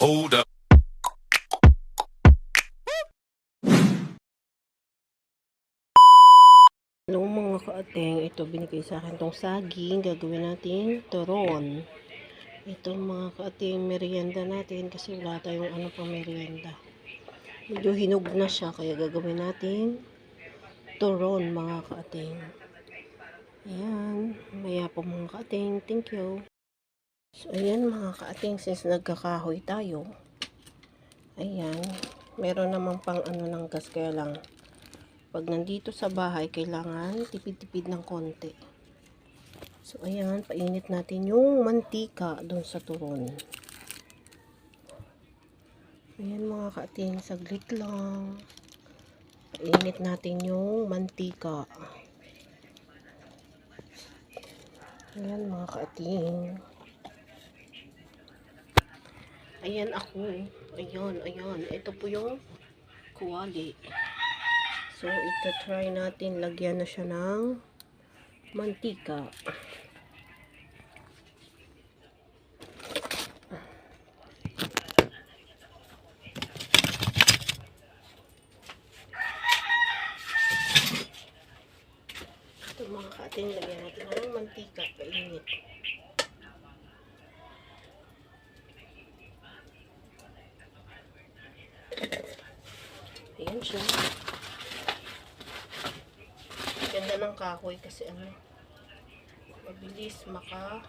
hold up. Hello mga kaating, ito binigay sa akin tong saging, gagawin natin turon. Ito mga kaating merienda natin kasi wala tayong ano pang merienda. Medyo hinog na siya kaya gagawin natin turon mga kaating. Ayan, maya po mga kaating, thank you. So, ayan mga kaating, since nagkakahoy tayo, ayan, meron namang pang ano ng gas, kaya lang, pag nandito sa bahay, kailangan tipid-tipid ng konti. So, ayan, painit natin yung mantika doon sa turon. Ayan mga kaating, saglit lang. Painit natin yung mantika. Ayan mga kaating. Ayan ako. Ayan, ayan. Ito po yung kuwali. So, ito try natin. Lagyan na siya ng mantika. Ito mga kating, lagyan natin ng mantika. Painit. Ayan siya. Ganda ng kahoy kasi ano, mabilis maka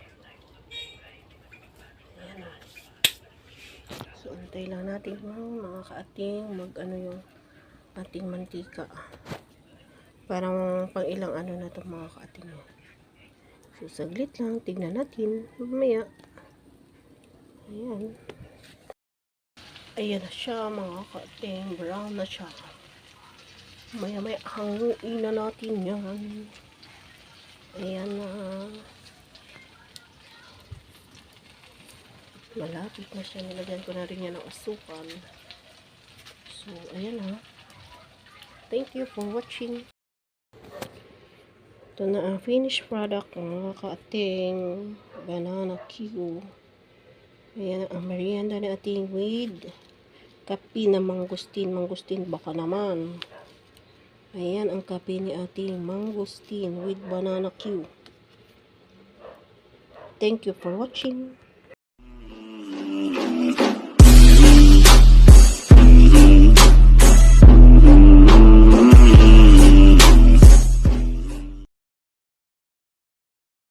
Ayan o. So, antay lang natin ng mga kaating mag ano yung ating mantika. Parang pang ilang ano na to mga kaating. So, saglit lang. Tignan natin. Mamaya. Ayan. Ayan na siya mga kating. Brown na siya. Maya maya hanguin na natin yan. Ayan na. Malapit na siya. Nilagyan ko na rin yan ng asukal. So, ayan na. Thank you for watching. Ito na ang finished product mga kaating banana Q. Ayan ang merienda ni ating with kape na mangustin. Mangustin baka naman. Ayan ang kape ni ating mangustin with banana Q. Thank you for watching.